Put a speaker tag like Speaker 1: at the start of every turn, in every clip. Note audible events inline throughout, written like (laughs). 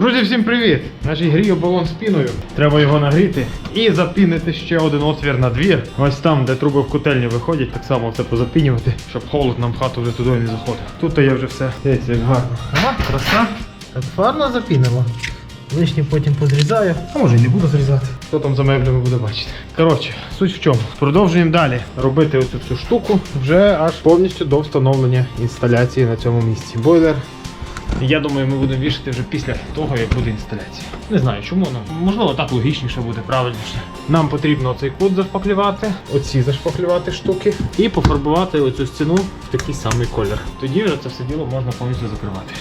Speaker 1: Друзі, всім привіт! Значить, грію балон з піною. Треба його нагріти і запінити ще один отвір на двір. Ось там, де труби в котельні виходять, так само все позапінювати, щоб холод нам в хату вже туди не заходив. Тут то я вже все. Дивіться, як гарно. Ага, краса.
Speaker 2: Так фарно запінило. Лишнє потім позрізаю, а може і не буду зрізати.
Speaker 1: Хто там за меблями буде бачити. Коротше, суть в чому. Продовжуємо далі робити оцю всю штуку вже аж повністю до встановлення інсталяції на цьому місці. Бойлер. Я думаю, ми будемо вішати вже після того, як буде інсталяція. Не знаю чому, ну можливо так логічніше буде, правильніше. Нам потрібно цей кут зашпаклювати, оці зашпаклювати штуки і пофарбувати оцю стіну в такий самий колір. Тоді вже це все діло можна повністю закривати.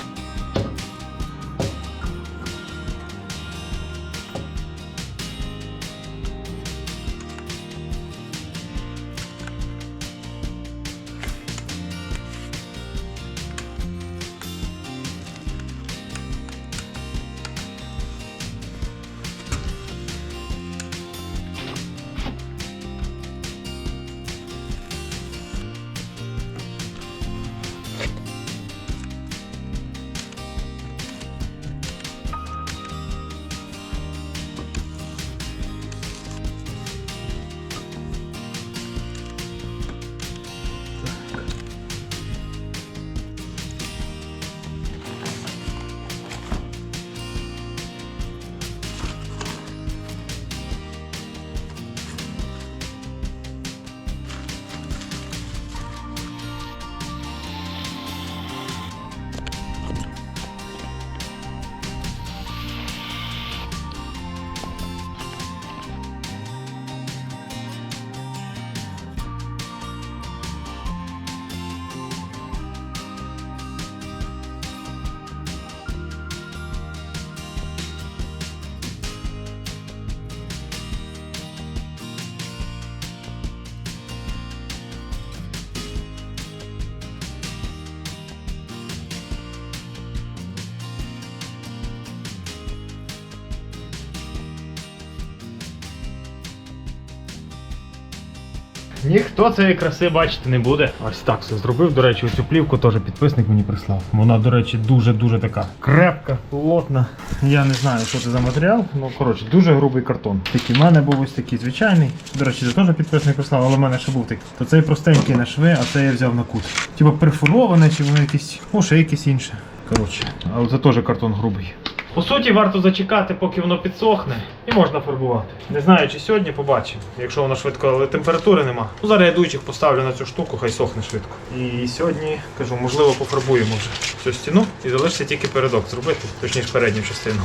Speaker 1: Ніхто цієї краси бачити не буде. Ось так все зробив. До речі, цю плівку теж підписник мені прислав. Вона, до речі, дуже-дуже така крепка, плотна. Я не знаю, що це за матеріал. Ну, коротше, дуже грубий картон. Такий в мене був ось такий звичайний. До речі, це теж підписник прислав, але в мене ще був такий. То цей простенький на шви, а це я взяв на кут. Типа перфороване, чи воно якесь, ну, ще якесь інше. Коротше, але це теж картон грубий. По суті, варто зачекати, поки воно підсохне, і можна фарбувати. Не знаю, чи сьогодні побачимо, якщо воно швидко, але температури нема. Ну, зараз я дуйчих поставлю на цю штуку, хай сохне швидко. І сьогодні, кажу, можливо, пофарбуємо вже цю стіну і залишиться тільки передок зробити, точніше передню частину.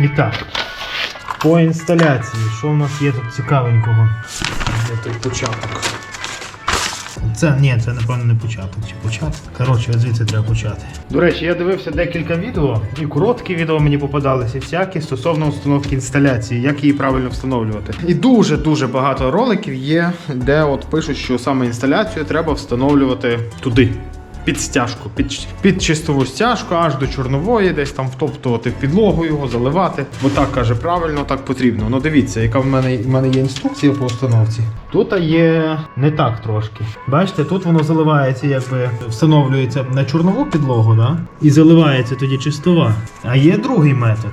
Speaker 1: І так, по інсталяції, що в нас є тут цікавенького? Де той початок?
Speaker 2: Це ні, це напевно не початок. Чи початок? Коротше, звідси треба почати.
Speaker 1: До речі, я дивився декілька відео, і короткі відео мені попадалися, всякі стосовно установки інсталяції, як її правильно встановлювати. І дуже дуже багато роликів є, де от пишуть, що саме інсталяцію треба встановлювати туди. Під стяжку, під, під чистову стяжку, аж до чорнової, десь там втоптувати в підлогу його, заливати. Бо так каже, правильно, так потрібно. Ну дивіться, яка в мене, в мене є інструкція по установці. Тут є не так трошки. Бачите, тут воно заливається, якби встановлюється на чорнову підлогу, да? і заливається тоді чистова. А є другий метод.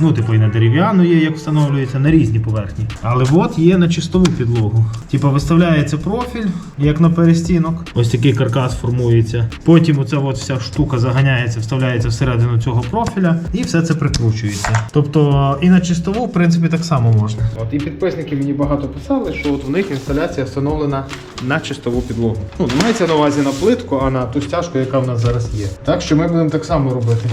Speaker 1: Ну, типу, і на дерев'яну є, як встановлюється, на різні поверхні. Але от є на чистову підлогу. Типу, виставляється профіль, як на перестінок. Ось такий каркас формується. Потім оця от вся штука заганяється, вставляється всередину цього профіля, і все це прикручується. Тобто і на чистову, в принципі, так само можна. От і підписники мені багато писали, що от в них інсталяція встановлена на чистову підлогу. Ну, не мається на увазі на плитку, а на ту стяжку, яка в нас зараз є. Так що ми будемо так само робити.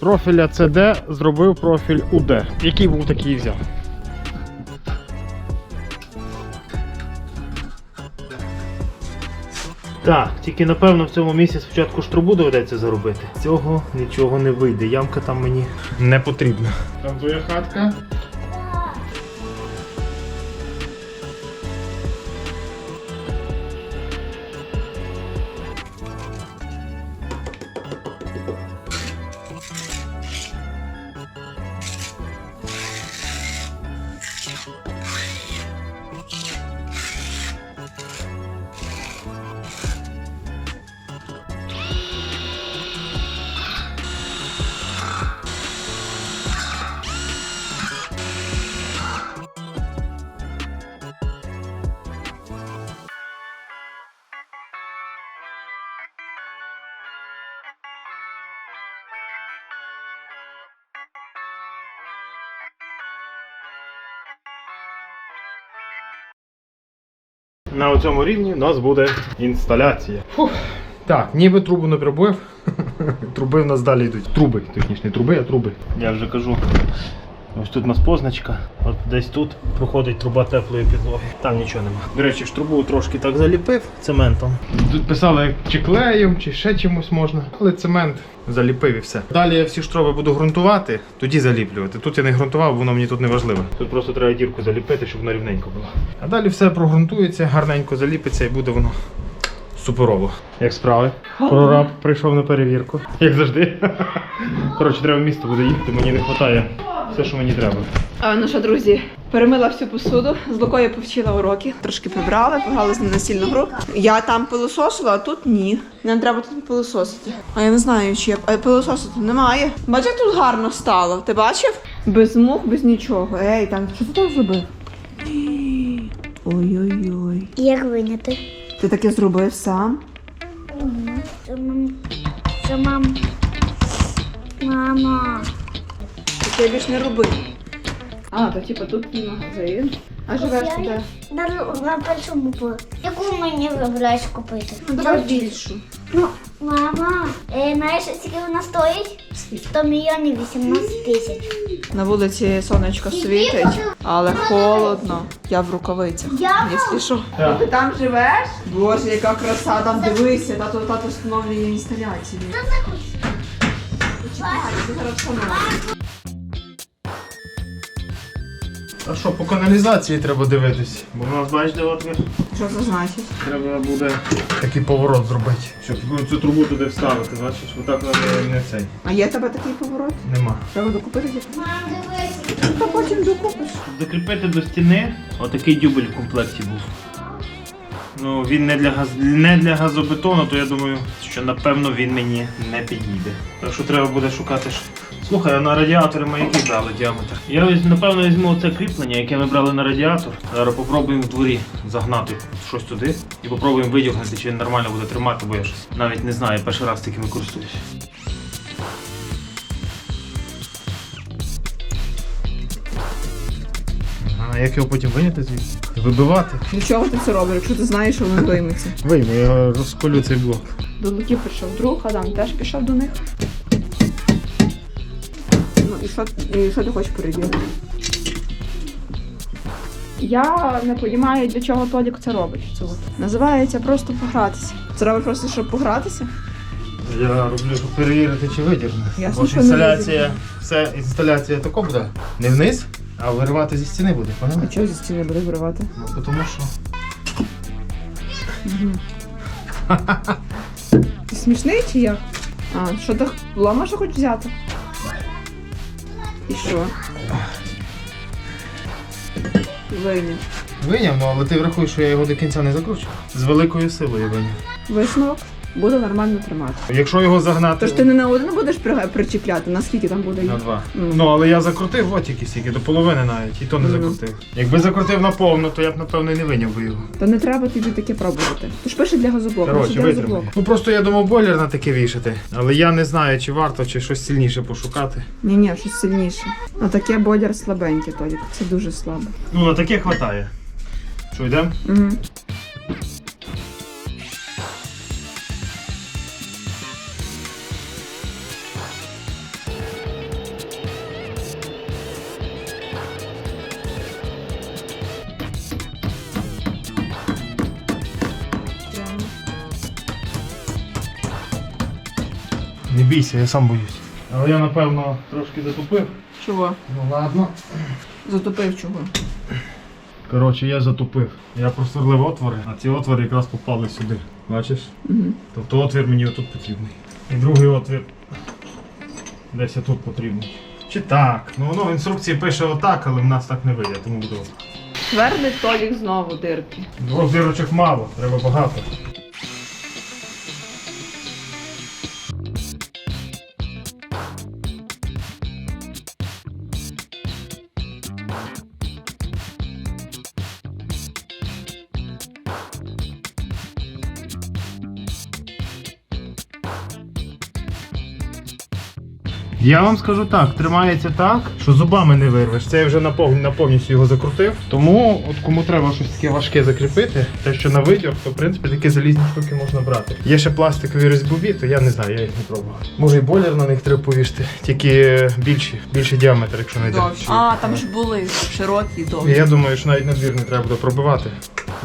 Speaker 1: Профіля CD зробив профіль UD. Який був такий і взяв.
Speaker 2: Так, тільки напевно в цьому місці спочатку штрубу доведеться заробити. Цього нічого не вийде. Ямка там мені.
Speaker 1: Не потрібна. Там твоя хатка. На цьому рівні у нас буде інсталяція. Фух. Так, ніби трубу не пробив. (laughs) Труби в нас далі йдуть. Труби, точніше, не труби, а труби.
Speaker 2: Я вже кажу. Ось тут у нас позначка, от десь тут проходить труба теплої підлоги. Там нічого нема. До речі, ж трубу трошки так заліпив цементом.
Speaker 1: Тут писали, чи клеєм, чи ще чимось можна, але цемент заліпив і все. Далі я всі штроби буду ґрунтувати, тоді заліплювати. Тут я не ґрунтував, воно мені тут не важливо.
Speaker 2: Тут просто треба дірку заліпити, щоб вона рівненько була.
Speaker 1: А далі все прогрунтується, гарненько заліпиться і буде воно суперово. Як справи? Прораб прийшов на перевірку. Як завжди. Коротше, треба в місто буде їхати, мені не вистачає все, що мені треба.
Speaker 3: А, ну що, друзі, перемила всю посуду, з Лукою повчила уроки, трошки прибрали, пограли з ним настільну гру. Я там пилососила, а тут ні. Нам треба тут пилососити. А я не знаю, чи я а пилососити немає. Бачиш, тут гарно стало. Ти бачив? Без мух, без нічого. Ей, там що ти так зробив? (gasps) Ой-ой-ой.
Speaker 4: Як виняти?
Speaker 3: Ти таке зробив сам?
Speaker 4: Це мам. Це мам. Мама.
Speaker 3: Таке більш не роби. А, то типу тут магазин. А живеш
Speaker 4: Я-
Speaker 3: туди?
Speaker 4: На, на першому по. Яку мені вибираєш купити?
Speaker 3: Ну, давай більшу.
Speaker 4: Ну, мама, е, знаєш, скільки вона стоїть? 100 мільйонів 18 тисяч.
Speaker 3: На вулиці сонечко світить, але холодно. Я в рукавицях.
Speaker 4: Я
Speaker 3: Якщо що.
Speaker 1: Так.
Speaker 3: Ти там живеш? Боже, яка краса, там дивися, тато тато встановлює інсталяції. Почекай, ти зараз.
Speaker 1: А що, по каналізації треба дивитись, бо в нас, бачите, отвір.
Speaker 3: Що це значить?
Speaker 1: Треба буде такий поворот зробити. Щоб цю трубу туди вставити, бачиш, отак не, не цей.
Speaker 3: А є в тебе такий поворот?
Speaker 1: Нема.
Speaker 3: Треба докупити.
Speaker 4: Мам, дивись.
Speaker 3: Та потім докупиш.
Speaker 2: Закріпити до стіни, отакий дюбель в комплекті був. Ну, він не для, газ... не для газобетону, то я думаю, що напевно він мені не підійде. Так що треба буде шукати. Ж- Слухай, на радіатори ми який брали діаметр? Я візь- напевно візьму це кріплення, яке ми брали на радіатор. Зараз попробуємо в дворі загнати щось туди і попробуємо видягнути, чи він нормально буде тримати, бо я щось навіть не знаю, я перший раз такими користуюсь.
Speaker 1: А як його потім виняти звідси? Вибивати?
Speaker 3: Для чого ти це робиш, якщо ти знаєш, що воно вийметься?
Speaker 1: Вийму, я розколю цей блок.
Speaker 3: До Луки прийшов друг, Адам теж пішов до них. Що, що ти хочеш перевірити? Я не розумію, для чого Толік це робить. Це от. Називається просто погратися. Це робить просто, щоб погратися.
Speaker 1: Я роблю, щоб перевірити, чи видірне.
Speaker 3: Ясно,
Speaker 1: Бо
Speaker 3: що не
Speaker 1: інсталяція, все, інсталяція тако буде. Не вниз, а виривати зі стіни буде,
Speaker 3: А чого зі стіни буде виривати?
Speaker 1: Ну, тому що. (laughs)
Speaker 3: Ти смішний чи як? А, що ти лома що хочеш взяти? І що? Виняв.
Speaker 1: Виняв, ну але ти врахуєш, що я його до кінця не закручу. З великою силою виняв.
Speaker 3: Висновок буде нормально тримати.
Speaker 1: Якщо його загнати
Speaker 3: Тож ти не на один будеш при- причіпляти, наскільки там буде
Speaker 1: на два.
Speaker 3: Мгм.
Speaker 1: Ну але я закрутив от тільки стільки, до половини навіть, і то не
Speaker 3: Мгм.
Speaker 1: закрутив. Якби закрутив наповну, то я б напевно і не виняв би його.
Speaker 3: Та не треба тобі таке пробувати. Ти ж пише для газоблоку.
Speaker 1: Коротше,
Speaker 3: для
Speaker 1: витримай.
Speaker 3: газоблоку.
Speaker 1: Ну просто я думав бойлер на таке вішати. Але я не знаю, чи варто, чи щось сильніше пошукати.
Speaker 3: Ні, ні, щось сильніше. А таке бодяр слабеньке, Толік. Це дуже слабо.
Speaker 1: Ну на таке хватає. Що йдемо?
Speaker 3: Угу.
Speaker 1: Бійся, я сам боюсь. Але я напевно трошки затупив.
Speaker 3: Чого?
Speaker 1: Ну ладно.
Speaker 3: Затопив чого?
Speaker 1: Коротше, я затупив. Я просверлив отвори, а ці отвори якраз попали сюди. Бачиш?
Speaker 3: Угу.
Speaker 1: Тобто отвір мені отут потрібний. І другий отвір десь тут потрібний. Чи так? Ну воно в інструкції пише отак, але в нас так не вийде, тому буду.
Speaker 3: Твердий Толік знову дирки.
Speaker 1: Двох дірочок мало, треба багато. Я вам скажу так, тримається так, що зубами не вирвеш. Це я вже напов... на повністю його закрутив. Тому, от кому треба щось таке важке закріпити, те, що на видьор, то в принципі такі залізні штуки можна брати. Є ще пластикові різьбові, то я не знаю, я їх не пробував. Може і бойлер на них треба повішти, тільки більші, більший діаметр, якщо знайде.
Speaker 3: А, там ж були широкі,
Speaker 1: І
Speaker 3: довгі.
Speaker 1: я думаю, що навіть на двір не треба буде пробивати.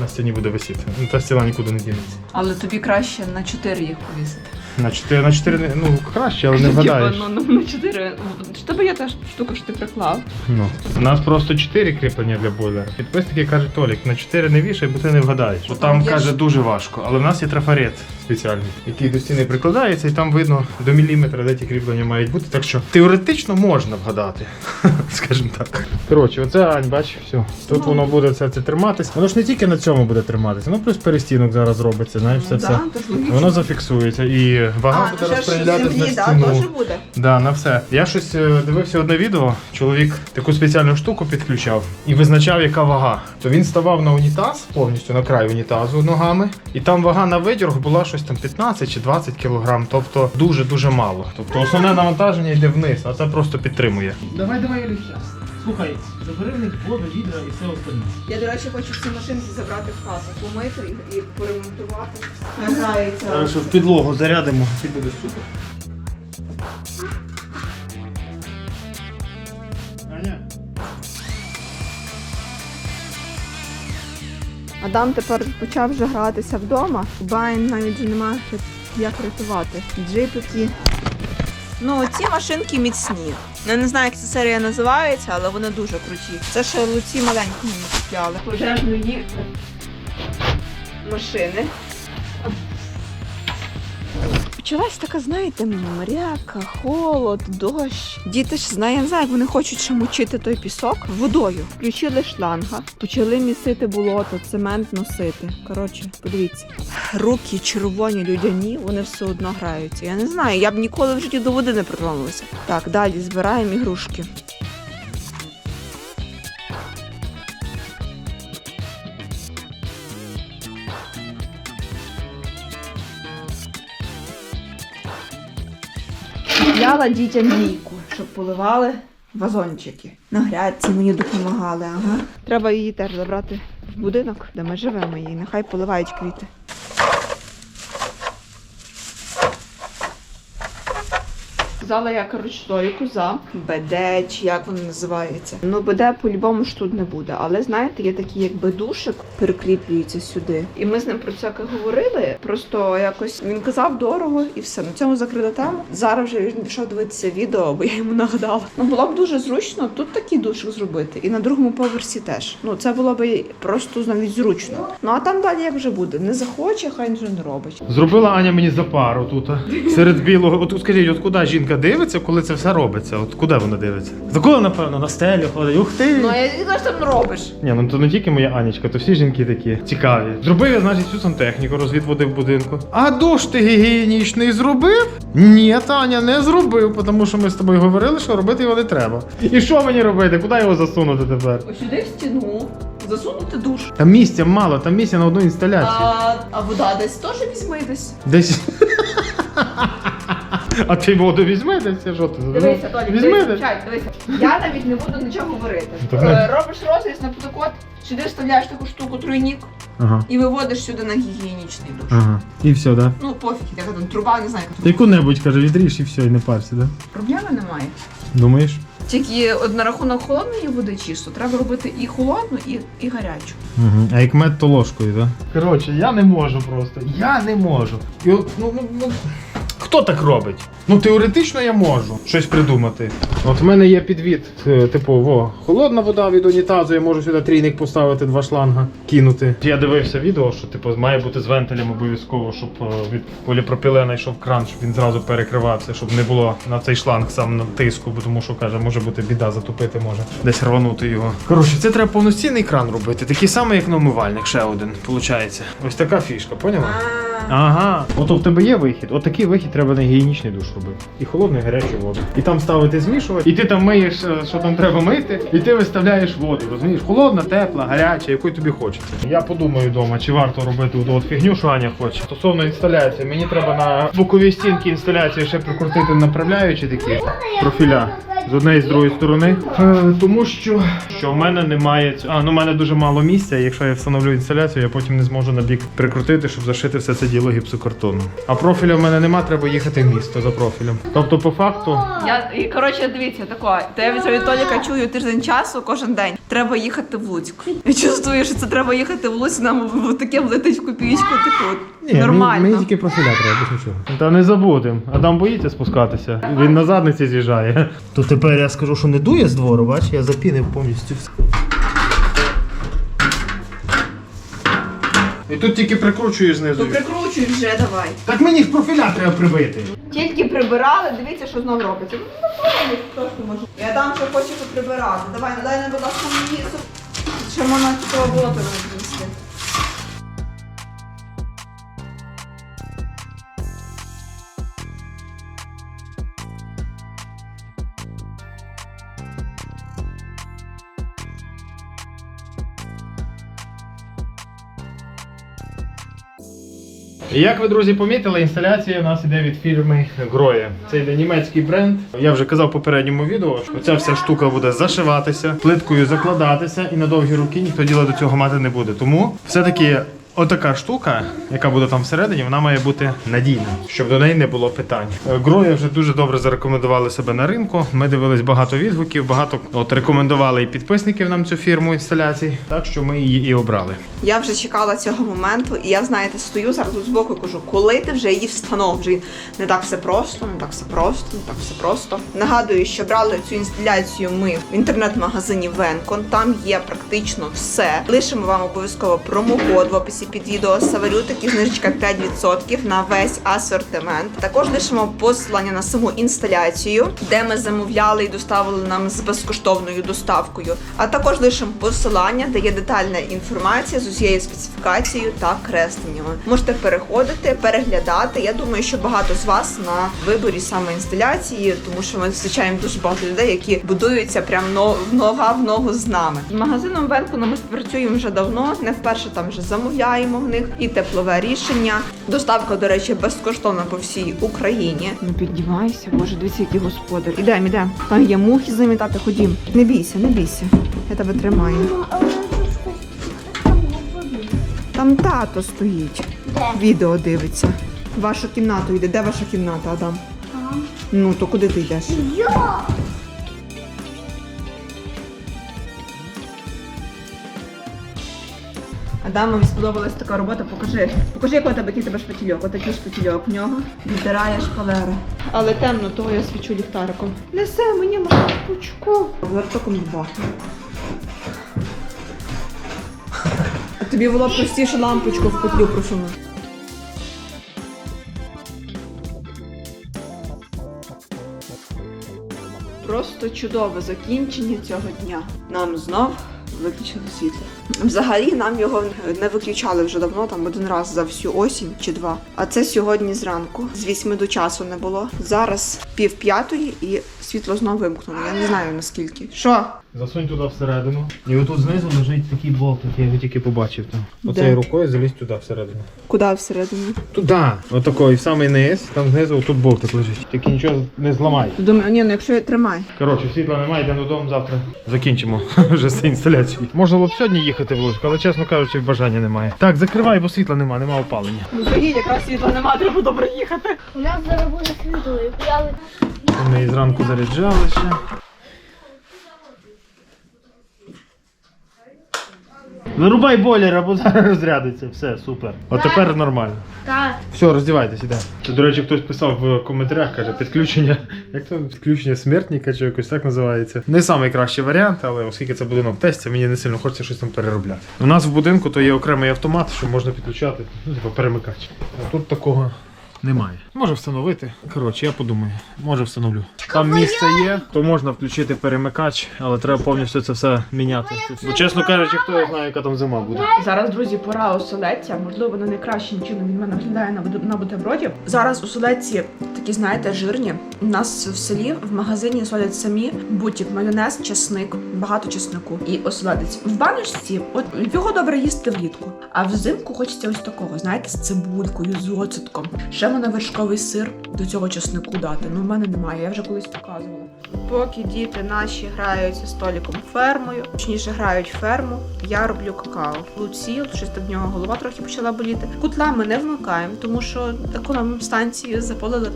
Speaker 1: На стіні буде висіти. Ну, Та стіна нікуди не дінеться.
Speaker 3: Але тобі краще на 4 їх повісити.
Speaker 1: На 4, на 4 не- ну краще, але не вгадаєш.
Speaker 3: Ну, ну, на 4. В тебе є та штука, що ти приклав.
Speaker 1: Ну, у нас просто 4 кріплення для бойлера. Підписники кажуть, Толік, на 4 не вішай, бо ти не вгадаєш. Бо там
Speaker 3: Є
Speaker 1: каже
Speaker 3: ж-
Speaker 1: дуже важко. Але в нас є трафарет спеціальний, який до стіни прикладається, і там видно до міліметра, де ті кріплення мають бути. Так що теоретично можна вгадати. (laughs) Скажімо так. Коротше, оце Ань, бач, все. Тут
Speaker 3: Ну.
Speaker 1: воно буде це, це триматись. Воно ж не тільки на цьому буде триматися, ну плюс перестінок зараз робиться, знаєш, це все.
Speaker 3: Да, тож логічно.
Speaker 1: Воно зафіксується і вага
Speaker 3: А,
Speaker 1: буде
Speaker 3: ну ще ж
Speaker 1: розподілятись на
Speaker 3: землі, да,
Speaker 1: стіну.
Speaker 3: теж буде.
Speaker 1: Да, на все. Я щось е, дивився одне відео. Чоловік таку спеціальну штуку підключав і визначав, яка вага. То він ставав на унітаз повністю на край унітазу ногами, і там вага на видірг була щось там 15 чи 20 кілограм, тобто дуже дуже мало. Тобто основне навантаження йде вниз, а це просто підтримує. Давай, давай, Олівся.
Speaker 2: Слухай, забери в них воду, відра і все остальне.
Speaker 3: Я, до речі, хочу ці машинки забрати в хату, помити і, і поремонтувати. Грається.
Speaker 2: Так що в підлогу зарядимо, і буде супер. Аня.
Speaker 3: Адам тепер почав вже гратися вдома. Байн навіть вже немає як рятувати. Джипики. Ну, ці машинки міцні. Я не знаю, як ця серія називається, але вони дуже круті. Це ще луці маленькі мені. Пожежної машини. Почалась така, знаєте, моряка, холод, дощ. Діти ж знає, не знаю, як вони хочуть ще мочити той пісок водою. Включили шланга, почали місити болото, цемент носити. Коротше, подивіться. Руки червоні, людяні, вони все одно граються. Я не знаю, я б ніколи в житті до води не притронулася. Так, далі збираємо ігрушки. Купляла дітям лійку, щоб поливали вазончики. На грядці мені допомагали, ага. Треба її теж забрати в будинок, де ми живемо її. Нехай поливають квіти. Казала я, коротше, стойку за БД, чи як воно називається. Ну, БД по-любому ж тут не буде. Але знаєте, є такий якби душик, прикріплюється сюди. І ми з ним про це говорили. Просто якось він казав дорого і все. На цьому закрила тему. Зараз вже він пішов дивитися відео, бо я йому нагадала. Ну було б дуже зручно тут такий душик зробити. І на другому поверсі теж. Ну це було б просто навіть зручно. Ну а там далі як вже буде. Не захоче, хай вже не робить.
Speaker 1: Зробила Аня мені запару тут. Серед білого. От скажіть, от куди жінка дивиться, коли це все робиться? От куди вона дивиться? За кого, напевно, на стелю ходить? Ух ти!
Speaker 3: Ну а я не що там робиш.
Speaker 1: Ні, ну то не тільки моя Анічка, то всі жінки такі цікаві. Зробив я, значить, всю сантехніку, розвід води в будинку. А душ ти гігієнічний зробив? Ні, Таня, не зробив, тому що ми з тобою говорили, що робити його не треба. І що мені робити? Куди його засунути тепер?
Speaker 3: Ось сюди в стіну, засунути душ.
Speaker 1: Там місця мало, там місця на одну інсталяцію.
Speaker 3: А, а вода десь теж візьми десь.
Speaker 1: Десь. (laughs) А ти воду візьми десь, що ти?
Speaker 3: Дивися, Толік,
Speaker 1: візьми
Speaker 3: дивися,
Speaker 1: десь.
Speaker 3: чай, дивися. Я навіть не буду нічого говорити.
Speaker 1: Так
Speaker 3: Е, Робиш розріз на потокот, сюди вставляєш таку штуку тройник
Speaker 1: Ага.
Speaker 3: і виводиш сюди на гігієнічний душ.
Speaker 1: Ага. І все, да?
Speaker 3: Ну, пофіг, яка там труба, не знаю, яка труба.
Speaker 1: яку-небудь, каже, відріж і все, і не парся, да?
Speaker 3: Проблеми немає.
Speaker 1: Думаєш?
Speaker 3: Тільки от на рахунок холодної води чисто, треба робити і холодну, і, і гарячу.
Speaker 1: Угу. А як мед, то ложкою, так? Коротше, я не можу просто. Я не можу. І от, ну, ну, ну, хто так робить? Ну, теоретично я можу щось придумати. От в мене є підвід, е, типу, во, холодна вода від унітазу, я можу сюди трійник поставити, два шланга кинути. Я дивився відео, що типу має бути з вентилем обов'язково, щоб е, від поліпропілена йшов кран, щоб він зразу перекривався, щоб не було на цей шланг сам на тиску, бо тому що каже, може бути біда, затопити може, десь рванути його. Коротше, це треба повноцінний кран робити, такий самий, як на умивальник, ще один, виходить. Ось така фішка, поняла? Ага, ото в тебе є вихід. От такий вихід треба на гігієнічний душ робити. І холодну, і гарячу воду. І там ставити підвішувати. І ти там миєш, е, що там треба мити, і ти виставляєш воду. Розумієш? Холодна, тепла, гаряча, якою тобі хочеться. Я подумаю вдома, чи варто робити от фігню, що Аня хоче. Стосовно інсталяції, мені треба на боковій стінки інсталяції ще прикрутити направляючі такі профіля. З однієї з другої сторони. Е, тому що, що в мене немає. А, ну в мене дуже мало місця. Якщо я встановлю інсталяцію, я потім не зможу на бік прикрутити, щоб зашити все це діло гіпсокартоном. А профіля в мене нема, треба їхати в місто за профілем. Тобто, по факту,
Speaker 3: Я і коротше, дивіться, тако. То я вже від Толіка чую тиждень часу кожен день. Треба їхати в Луцьк. Я чувствую, що це треба їхати в Луцьк, нам в- таке влетить в копійку таку. Нормально.
Speaker 1: профіля треба, без нічого. Та не забудемо. Адам боїться спускатися. Він на задниці з'їжджає. То тепер я скажу, що не дує з двору, бач, я запінив повністю все. І тут тільки прикручую знизу.
Speaker 3: То прикручуй вже давай.
Speaker 1: Так мені в профіля треба прибити.
Speaker 3: Тільки прибирали, дивіться, що знов робиться. Ну, то трошки можу. Я там ще хочу поприбирати. Давай, надай на будь ласка мені. Ще можна цього болото винести.
Speaker 1: Як ви, друзі, помітили, інсталяція у нас іде від фірми Гроє. Це йде німецький бренд. Я вже казав в попередньому відео, що ця вся штука буде зашиватися, плиткою закладатися, і на довгі руки ніхто діла до цього мати не буде. Тому все-таки отака штука, яка буде там всередині, вона має бути надійна, щоб до неї не було питань. Е, вже дуже добре зарекомендували себе на ринку. Ми дивились багато відгуків, багато от рекомендували і підписників нам цю фірму інсталяцій, так що ми її і обрали.
Speaker 3: Я вже чекала цього моменту, і я, знаєте, стою зараз тут збоку і кажу, коли ти вже її встановлюєш? Не так все просто, не так все просто, не так все просто. Нагадую, що брали цю інсталяцію ми в інтернет-магазині Венкон. Там є практично все. Лишимо вам обов'язково промокод в описі під відео Саварютик і знижечка 5% на весь асортимент. Також лишимо посилання на саму інсталяцію, де ми замовляли і доставили нам з безкоштовною доставкою. А також лишимо посилання, де є детальна інформація з усією специфікацією та кресленнями. Можете переходити, переглядати. Я думаю, що багато з вас на виборі саме інсталяції, тому що ми зустрічаємо дуже багато людей, які будуються прямо в нога в ногу з нами. З магазином Венкуна ми співпрацюємо вже давно. Не вперше там вже замовляємо в них і теплове рішення. Доставка, до речі, безкоштовна по всій Україні. Не піднімайся, боже, дивіться, який господар. Ідемо, ідемо. Там є мухи замітати. Ходім. Не бійся, не бійся. Я тебе тримаю. Там тато стоїть.
Speaker 4: Де?
Speaker 3: Відео дивиться. Вашу кімнату йде. Де ваша кімната, Адам?
Speaker 4: Там.
Speaker 3: Ну, то куди ти йдеш?
Speaker 4: Йо!
Speaker 3: Адамові сподобалась така робота. Покажи. Покажи, який у тебе, який тебе шпатільок. Отакий шпатільок в нього. Відтирає шпалери. Але темно, того я свічу ліхтариком. Несе мені лампочку. Вертоком бахне. А тобі було б простіше лампочку в петлю просунути. Просто чудове закінчення цього дня. Нам знов виключили світло. Взагалі нам його не виключали вже давно, там один раз за всю осінь чи два. А це сьогодні зранку. З вісьми до часу не було. Зараз пів п'ятої і світло знову вимкнуло. Я не знаю наскільки. Що?
Speaker 1: Засунь туди всередину. І отут знизу лежить такий болтик, я його тільки побачив там. Оцею рукою залізь туди всередину.
Speaker 3: Куди всередину?
Speaker 1: Туди. Отакої, в самий низ, там знизу отут болтик лежить. Тільки нічого не зламай.
Speaker 3: Думаю, ні, ну якщо я тримай.
Speaker 1: Коротше, світла немає, йдемо додому завтра. Закінчимо (laughs) вже з інсталяцією. Можна було б сьогодні їхати в Луцьк, але чесно кажучи, бажання немає. Так, закривай, бо світла немає, немає опалення.
Speaker 3: Ну заїдь, якраз світла немає, треба добре їхати.
Speaker 4: У нас зараз буде світло. і Я
Speaker 1: Ми її зранку заряджали ще. Вирубай бойлер, або зараз розрядиться. Все, супер. От тепер нормально.
Speaker 4: Так.
Speaker 1: Все, роздівайтесь, іде. Це, до речі, хтось писав в коментарях, каже, підключення. Як то підключення смертника чи якось так називається. Не найкращий варіант, але оскільки це будинок тестя, мені не сильно хочеться щось там переробляти. У нас в будинку то є окремий автомат, що можна підключати, ну, типу перемикач. А тут такого Немає. Може встановити. Коротше, я подумаю. Може встановлю. Там місце є, то можна включити перемикач, але треба повністю це все міняти. Бо чесно кажучи, хто я знає, яка там зима буде.
Speaker 3: Зараз, друзі, пора оселедця. Можливо, не кращим чином від мене виглядає на бутерброді. Зараз оселедці такі, знаєте, жирні. У нас в селі в магазині солять самі бутік, майонез, чесник, багато чеснику і оселедець. В баночці, от його добре їсти влітку. А взимку хочеться ось такого, знаєте, з цибулькою, з оцетком. Ще мене вершковий сир до цього чеснику дати. Ну, в мене немає, я вже колись показувала. Поки діти наші граються століком фермою, точніше грають ферму, я роблю какао. Луці, щось в нього голова трохи почала боліти. Кутла ми не вмикаємо, тому що економимо станції запалили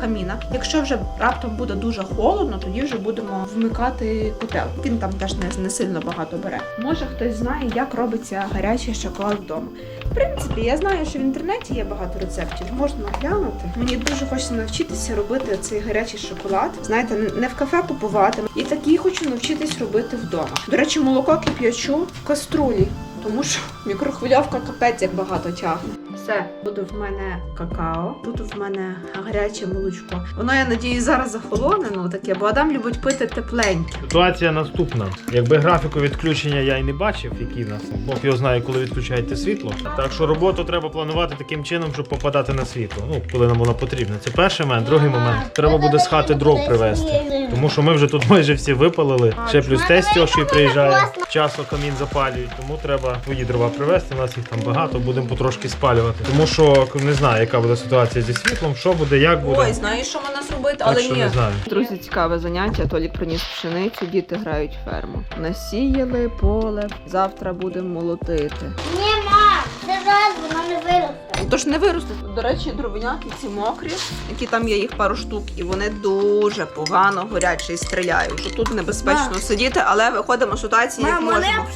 Speaker 3: каміна. Якщо вже раптом буде дуже холодно, тоді вже будемо вмикати котел. Він там теж не, не сильно багато бере. Може хтось знає, як робиться гарячий шоколад вдома. В принципі, я знаю, що в інтернеті є багато рецептів, можна глянути. Мені дуже хочеться навчитися робити цей гарячий шоколад. Знаєте, не- в кафе купувати. І такий хочу навчитись робити вдома. До речі, молоко кип'ячу в каструлі, тому що мікрохвильовка капець як багато тягне. Все, буде в мене какао, тут в мене гаряче молочко. Воно, я надіюсь, зараз захолоне, ну таке, бо Адам любить пити тепленьке.
Speaker 1: Ситуація наступна. Якби графіку відключення я й не бачив, який нас Бог його знає, коли відключаєте світло. Так що роботу треба планувати таким чином, щоб попадати на світло. Ну, коли нам воно потрібно. Це перший момент. Другий момент. Треба буде з хати дров привезти. Тому що ми вже тут майже всі випалили. Ще плюс тесть Тьоші приїжджає. Часто камін запалюють, тому треба свої дрова привезти. У нас їх там багато, будемо потрошки спалювати. Тому що не знаю, яка буде ситуація зі світлом, що буде, як буде.
Speaker 3: Ой, знаєш, що вона зробити,
Speaker 1: так що не знаю.
Speaker 3: Друзі, цікаве заняття. Толік приніс пшеницю, діти грають ферму. Насіяли поле, завтра будемо молотити.
Speaker 4: Ні, мам, це зараз воно не виросте.
Speaker 3: Тож не виросте. До речі, дровиняки ці мокрі, які там є їх пару штук, і вони дуже погано горять ще й стріляють. Що тут небезпечно сидіти, але виходимо з ситуації, як можемо.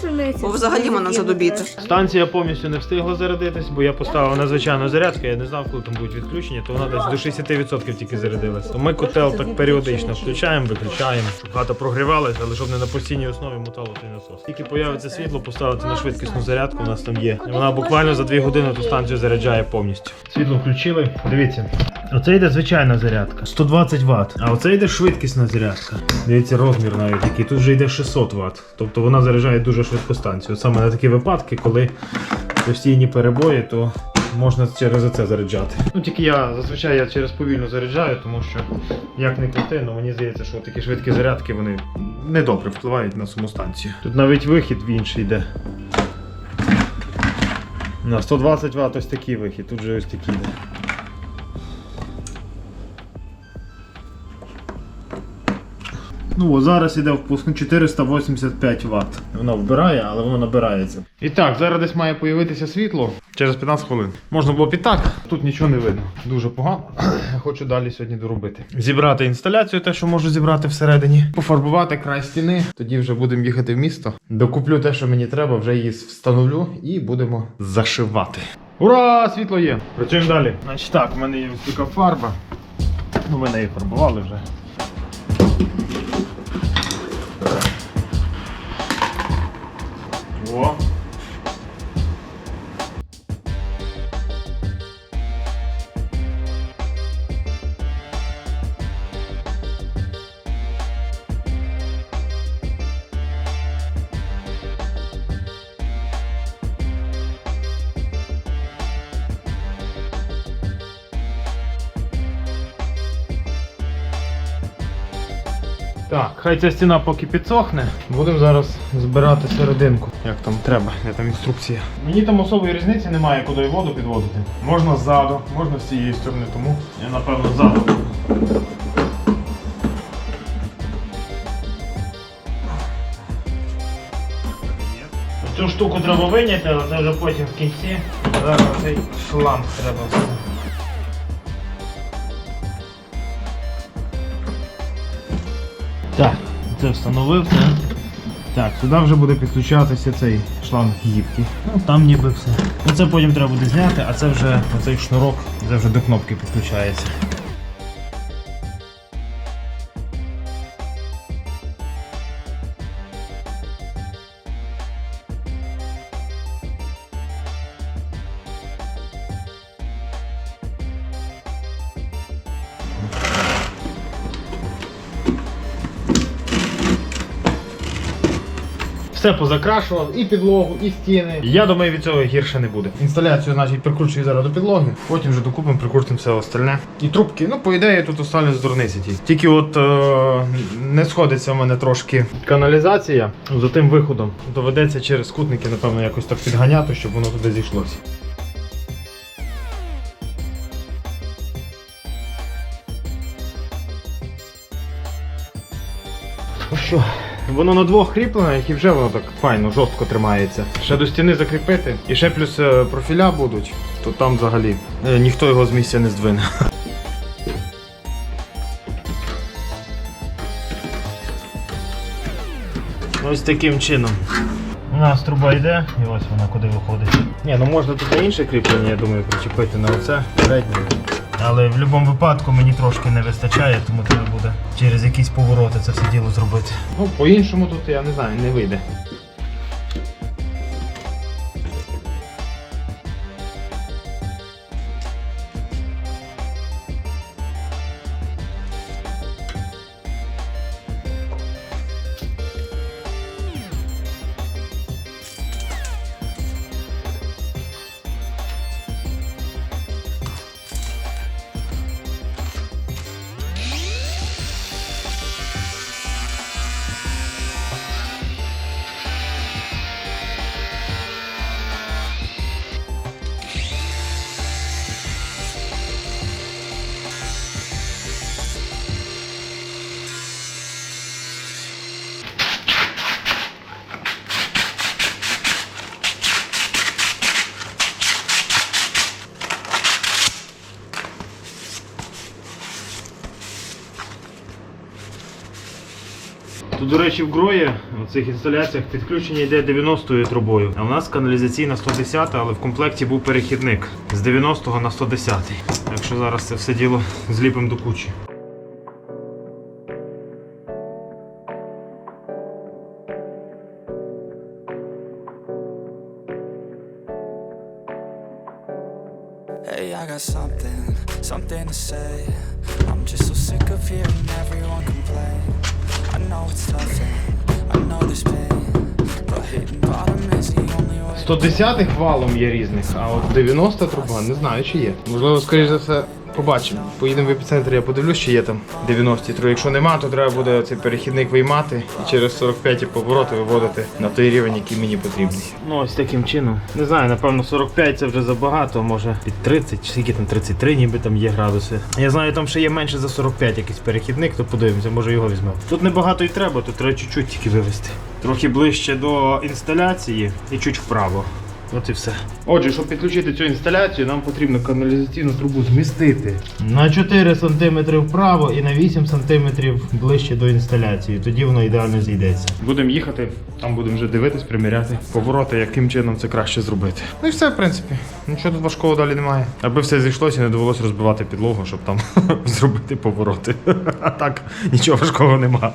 Speaker 3: Бо взагалі можна задубіти.
Speaker 1: Станція повністю не встигла зарядитись, бо я поставив на звичайну зарядку, я не знав, коли там будуть відключення, то вона десь до 60% тільки зарядилась. То ми котел так періодично включаємо, виключаємо, щоб хата прогрівалася, але щоб не на постійній основі мотало той насос. Тільки появиться світло, поставити на швидкісну зарядку, у нас там є. І вона буквально за 2 години ту станцію заряджає повністю. Світло включили. Дивіться. Оце йде звичайна зарядка 120 Вт, а оце йде швидкісна зарядка. Дивіться, розмір навіть який. Тут вже йде 600 Вт. Тобто вона заряджає дуже швидко станцію. Саме на такі випадки, коли постійні перебої, то можна через це заряджати. Ну тільки я зазвичай я через повільно заряджаю, тому що як не крути, ну мені здається, що такі швидкі зарядки вони недобре впливають на саму станцію. Тут навіть вихід в інший йде. На 120 Вт ось такий вихід, тут же ось такий йде. Ну, зараз іде впуск 485 Вт. Вона вбирає, але воно набирається. І так, зараз десь має появитися світло через 15 хвилин. Можна було б і так, тут нічого не видно. Дуже погано. (clears throat) Хочу далі сьогодні доробити. Зібрати інсталяцію, те, що можу зібрати всередині. Пофарбувати край стіни. Тоді вже будемо їхати в місто. Докуплю те, що мені треба, вже її встановлю і будемо зашивати. Ура! Світло є! Працюємо далі. Значить так, у мене є ось фарба. Ну, ми неї фарбували вже. О. Так, хай ця стіна поки підсохне. Будемо зараз збирати серединку, як там треба, де там інструкція. Мені там особої різниці немає, куди воду підводити. Можна ззаду, можна з цієї сторони, тому я напевно ззаду. Цю штуку треба виняти, але це вже потім в кінці. Зараз цей шланг треба. Це встановив це. Так, сюди вже буде підключатися цей шланг гібкий. Ну там ніби все. Оце це потім треба буде зняти, а це вже оцей шнурок, це вже до кнопки підключається. Все позакрашував, і підлогу, і стіни. Я думаю, від цього гірше не буде. Інсталяцію, значить, прикручую зараз до підлоги, потім вже докупимо, прикрутимо все остальне. І трубки, ну, по ідеї, тут останнє з дурниці ті. Тільки от е, не сходиться в мене трошки каналізація за тим виходом. Доведеться через скутники, напевно, якось так підганяти, щоб воно туди зійшлося. Ну що, воно на двох кріплене, і вже воно так файно, жорстко тримається. Ще до стіни закріпити, і ще плюс е, профіля будуть, то там взагалі е, ніхто його з місця не здвине. (laughs) Ось таким чином. У нас труба йде, і ось вона куди виходить. Ні, ну можна тут на інше кріплення, я думаю, причепити на оце переднє. Але в будь-якому випадку мені трошки не вистачає, тому треба буде через якісь повороти це все діло зробити. Ну, по-іншому тут я не знаю, не вийде. До речі, в Грої в цих інсталяціях підключення йде 90-ю трубою. А у нас каналізаційна 110, але в комплекті був перехідник з 90 на 110. Якщо зараз це все діло зліпимо до кучі. 60-х валом є різних, а от 90 труба не знаю, чи є. Можливо, скоріш за все, побачимо. Поїдемо в епіцентр, я подивлюсь, чи є там 90 труби. Якщо нема, то треба буде цей перехідник виймати і через 45 повороти виводити на той рівень, який мені потрібний. Ну ось таким чином. Не знаю, напевно, 45 це вже забагато, може під 30, чи скільки там 33, ніби там є градуси. Я знаю, там ще є менше за 45 якийсь перехідник, то подивимося, може його візьмемо. Тут небагато і треба, тут треба чуть-чуть тільки вивести. Трохи ближче до інсталяції і чуть вправо. От і все. Отже, щоб підключити цю інсталяцію, нам потрібно каналізаційну трубу змістити на 4 см вправо і на 8 см ближче до інсталяції. Тоді воно ідеально зійдеться. Будемо їхати, там будемо вже дивитись, приміряти повороти, яким чином це краще зробити. Ну і все, в принципі. Нічого тут важкого далі немає. Аби все зійшлося, не довелося розбивати підлогу, щоб там (laughs) зробити повороти. (laughs) А так нічого важкого нема.